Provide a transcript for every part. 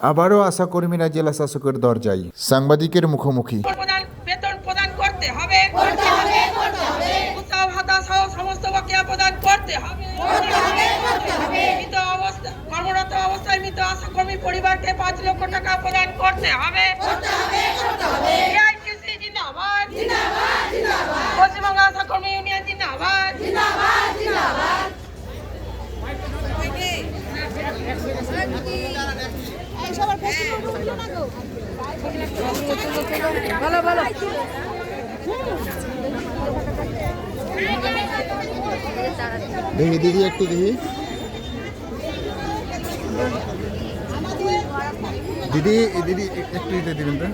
আবারও আশাকর্মীরা জেলা শাসকের দরজায়। সাংবাদিকের মুখোমুখি। প্রদান বেতন প্রদান করতে হবে। উৎসাহ ভাতা সহ সমস্ত বকেয়া প্রদান করতে হবে। মৃত অবস্থা কর্মরত অবস্থায় মৃত আশাকর্মী পরিবারকে পাঁচ লক্ষ টাকা প্রদান করতে হবে। AITC পশ্চিমবঙ্গ আশাকর্মী ইউনিয়ন জিন্দাবাদ। দিদি একটু দেখি। দিদি দিদি, একটু দিতে দিবেন তো।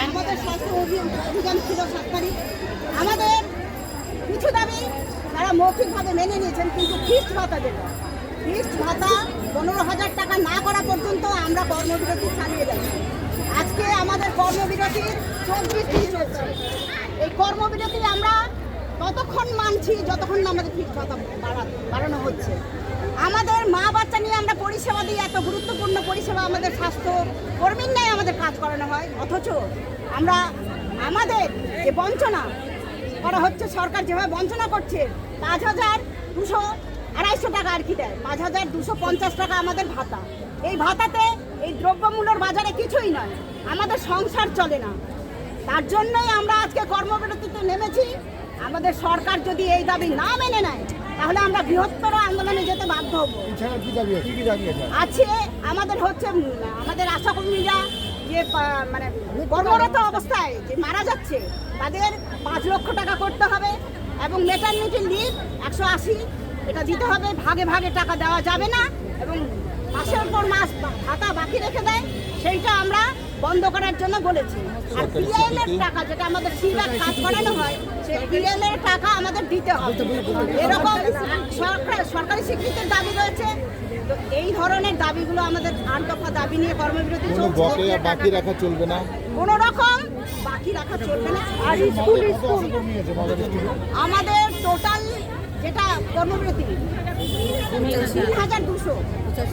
আমাদের স্বাস্থ্য অভি- অভিযান ছিল আমাদের কিছু দাবি তারা মৌখিকভাবে মেনে নিয়েছেন, কিন্তু ফিস্ট ভাতা যেটা ফিস্ট ভাতা পনেরো হাজার টাকা না করা পর্যন্ত আমরা কর্মবিরতি চালিয়ে যাচ্ছি। আজকে আমাদের কর্মবিরতির চব্বিশ দিন চলছে। এই কর্মবিরতি আমরা ততক্ষণ মানছি যতক্ষণ না আমাদের ফিস্ট ভাতা বাড়া- বাড়ানো হচ্ছে। আমাদের মা বাচ্চা নিয়ে আমরা পরিষেবা দিই, এত গুরুত্বপূর্ণ পরিষেবা আমাদের স্বাস্থ্য কর্মীর ন্যায় আমাদের কাজ করানো হয়। অথচ আমরা, আমাদের যে বঞ্চনা করা হচ্ছে সরকার যেভাবে বঞ্চনা করছে, পাঁচ হাজার দুশো আড়াইশো টাকা আর কি দেয়। পাঁচ হাজার দুশো পঞ্চাশ টাকা আমাদের ভাতা। এই ভাতাতে এই দ্রব্যমূল্যর বাজারে কিছুই নয়। আমাদের সংসার চলে না। তার জন্যই আমরা আজকে কর্মবিরতিতে নেমেছি। আমাদের সরকার যদি এই দাবি না মেনে নেয় তাহলে আমরা বৃহত্তর আন্দোলনে যেতে বাধ্য হব। আছে? আমাদের হচ্ছে আমাদের আশাকর্মীরা যে পা- মানে কর্মরত অবস্থায় যে মারা যাচ্ছে তাদের পাঁচ লক্ষ টাকা করতে হবে এবং মেটার্নিটি লিভ একশো আশি এটা দিতে হবে ভাগে ভাগে টাকা দেওয়া যাবে না। এবং মাসের পর মাস ভাতা বাকি রেখে দেয় সেইটা আমরা বন্ধ করার জন্য বলেছি। আর পিএল এর টাকা যেটা আমাদের সিবার কাজ করানো হয় সেই পিএল এর টাকা আমাদের দিতে হবে। এরকম সরকার সরকারি স্বীকৃতির দাবি রয়েছে। তো এই ধরনের দাবিগুলো আমাদের আট দফা দাবি নিয়ে কর্মবিরতি চলছে। বাকি রাখা চলবে না। কোন রকম বাকি রাখা চলবে না। আর স্কুল স্কুল। আমাদের টোটাল যেটা কর্মবিরতি তিন হাজার দুশো।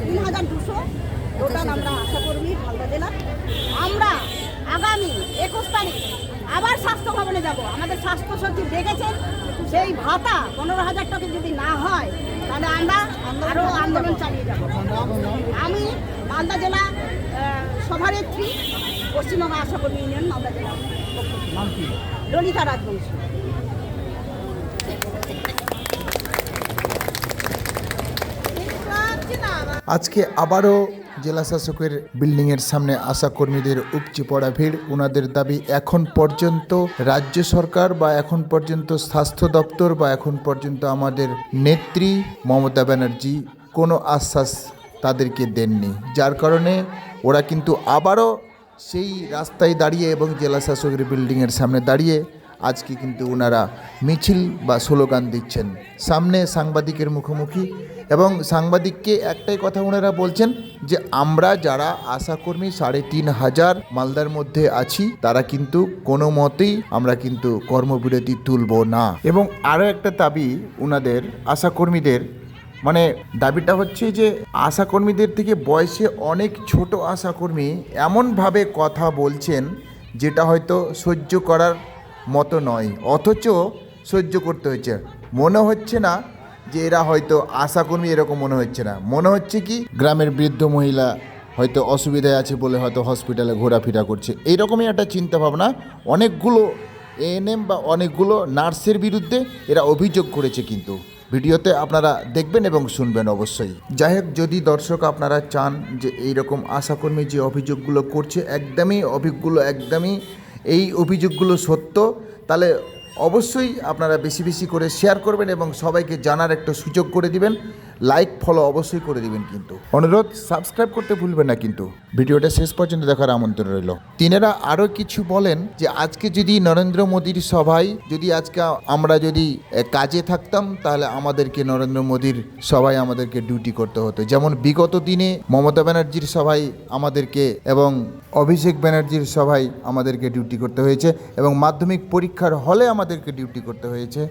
তিন হাজার দুশো। টোটাল আমরা আশা কর্মী মালদা জেলা। আমরা আগামী একুশ তারিখ আবার স্বাস্থ্য ভবনে যাব। আমাদের স্বাস্থ্য সচিব দেখেছেন সেই ভাতা পনেরো হাজার টাকা যদি না হয় তাহলে আমরা আরও আন্দোলন চালিয়ে যাব। আমি মালদা জেলা সভানেত্রী পশ্চিমবঙ্গ আশা কর্মী ইউনিয়ন মালদা জেলা। ললিতা রাজবংশী। আজকে আবারও জেলা শাসকের বিল্ডিংয়ের সামনে আশা কর্মীদের উপচে পড়া ভিড়। ওনাদের দাবি, এখন পর্যন্ত রাজ্য সরকার বা এখন পর্যন্ত স্বাস্থ্য দপ্তর বা এখন পর্যন্ত আমাদের নেত্রী মমতা ব্যানার্জি কোনো আশ্বাস তাদেরকে দেননি। যার কারণে ওরা কিন্তু আবারও সেই রাস্তায় দাঁড়িয়ে এবং জেলা শাসকের বিল্ডিংয়ের সামনে দাঁড়িয়ে আজকে কিন্তু ওনারা মিছিল বা স্লোগান দিচ্ছেন। সামনে সাংবাদিকের মুখোমুখি। এবং সাংবাদিককে একটাই কথা ওনারা বলছেন যে আমরা যারা আশাকর্মী সাড়ে তিন হাজার মালদার মধ্যে আছি, তারা কিন্তু কোনো মতেই আমরা কিন্তু কর্মবিরতি তুলব না। এবং আরও একটা দাবি ওনাদের আশাকর্মীদের মানে দাবিটা হচ্ছে যে আশাকর্মীদের থেকে বয়সে অনেক ছোট আশাকর্মী এমনভাবে কথা বলছেন যেটা হয়তো সহ্য করার মতো নয়, অথচ সহ্য করতে হয়েছে। মনে হচ্ছে না যে এরা হয়তো আশাকর্মী এরকম মনে হচ্ছে না। মনে হচ্ছে কি, গ্রামের বৃদ্ধ মহিলা হয়তো অসুবিধায় আছে বলে হয়তো হসপিটালে ঘোরাফেরা করছে। এইরকমই একটা চিন্তা ভাবনা অনেকগুলো এএনএম বা অনেকগুলো নার্সের বিরুদ্ধে এরা অভিযোগ করেছে কিন্তু। ভিডিওতে আপনারা দেখবেন এবং শুনবেন অবশ্যই। যাই হোক, যদি দর্শক আপনারা চান যে এই রকম আশাকর্মী যে অভিযোগগুলো করছে, একদমই অভিযোগগুলো একদমই এই অভিযোগগুলো সত্য, তাহলে অবশ্যই আপনারা বেশি বেশি করে শেয়ার করবেন এবং সবাইকে জানার একটা সুযোগ করে দিবেন। লাইক ফলো অবশ্যই করে দিবেন কিন্তু। অনুরোধ সাবস্ক্রাইব করতে ভুলবেন না কিন্তু। ভিডিওটা শেষ পর্যন্ত দেখার আমন্ত্রণ রইল। তিনারা আরও কিছু বলেন যে, আজকে যদি নরেন্দ্র মোদীর সভায়, যদি আজকে আমরা যদি কাজে থাকতাম, তাহলে আমাদেরকে নরেন্দ্র মোদীর সভায় আমাদেরকে ডিউটি করতে হতো। যেমন বিগত দিনে মমতা ব্যানার্জির সভায় আমাদেরকে এবং অভিষেক ব্যানার্জির সভায় আমাদেরকে ডিউটি করতে হয়েছে এবং মাধ্যমিক পরীক্ষার হলে আমাদেরকে ডিউটি করতে হয়েছে।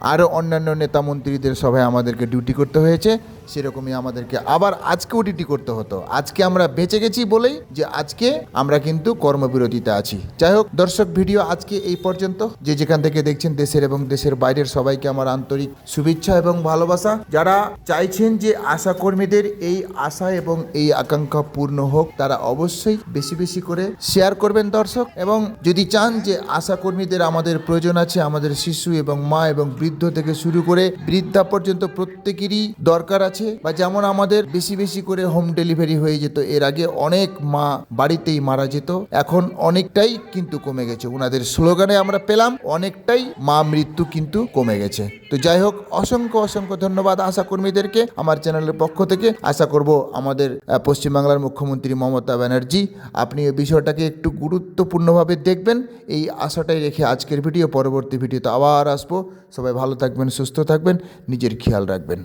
আরও অন্যান্য নেতা মন্ত্রীদের সভায় আমাদেরকে ডিউটি করতে হয়েছে, সেরকমই আমাদেরকে আবার আজকেও ডিউটি করতে হতো। আজকে আমরা বেঁচে গেছি বলেই যে আজকে আমরা কিন্তু কর্মবিরতিতে আছি। যাই হোক, দর্শক ভিডিও আজকে এই পর্যন্ত। যে যেখান থেকে দেখছেন দেশের এবং দেশের বাইরের সবাইকে আমার আন্তরিক শুভেচ্ছা এবং ভালোবাসা। যারা চাইছেন যে আশা কর্মীদের এই আশা এবং এই আকাঙ্ক্ষা পূর্ণ হোক, তারা অবশ্যই বেশি বেশি করে শেয়ার করবেন দর্শক। এবং যদি চান যে আশা কর্মীদের আমাদের প্রয়োজন আছে, আমাদের শিশু এবং মা এবং বৃদ্ধ থেকে শুরু করে বৃদ্ধা পর্যন্ত প্রত্যেকেরই দরকার আছে বা যেমন আমাদের বেশি বেশি করে হোম ডেলিভারি হয়ে যেত, এর আগে অনেক মা বাড়িতেই মারা যেত, এখন অনেকটাই কিন্তু কমে গেছে। ওনাদের স্লোগানে আমরা পেলাম, অনেকটাই মা মৃত্যু কিন্তু কমে গেছে। তো যাই হোক, অসংখ্য অসংখ্য ধন্যবাদ আশা কর্মীদেরকে আমার চ্যানেলের পক্ষ থেকে। আশা করব আমাদের পশ্চিমবাংলার মুখ্যমন্ত্রী মমতা ব্যানার্জি আপনি এই বিষয়টাকে একটু গুরুত্বপূর্ণভাবে দেখবেন। এই আশাটাই রেখে আজকের ভিডিও, পরবর্তী ভিডিওতে আবার আসব। সবাই ভালো থাকবেন সুস্থ থাকবেন নিজের খেয়াল রাখবেন।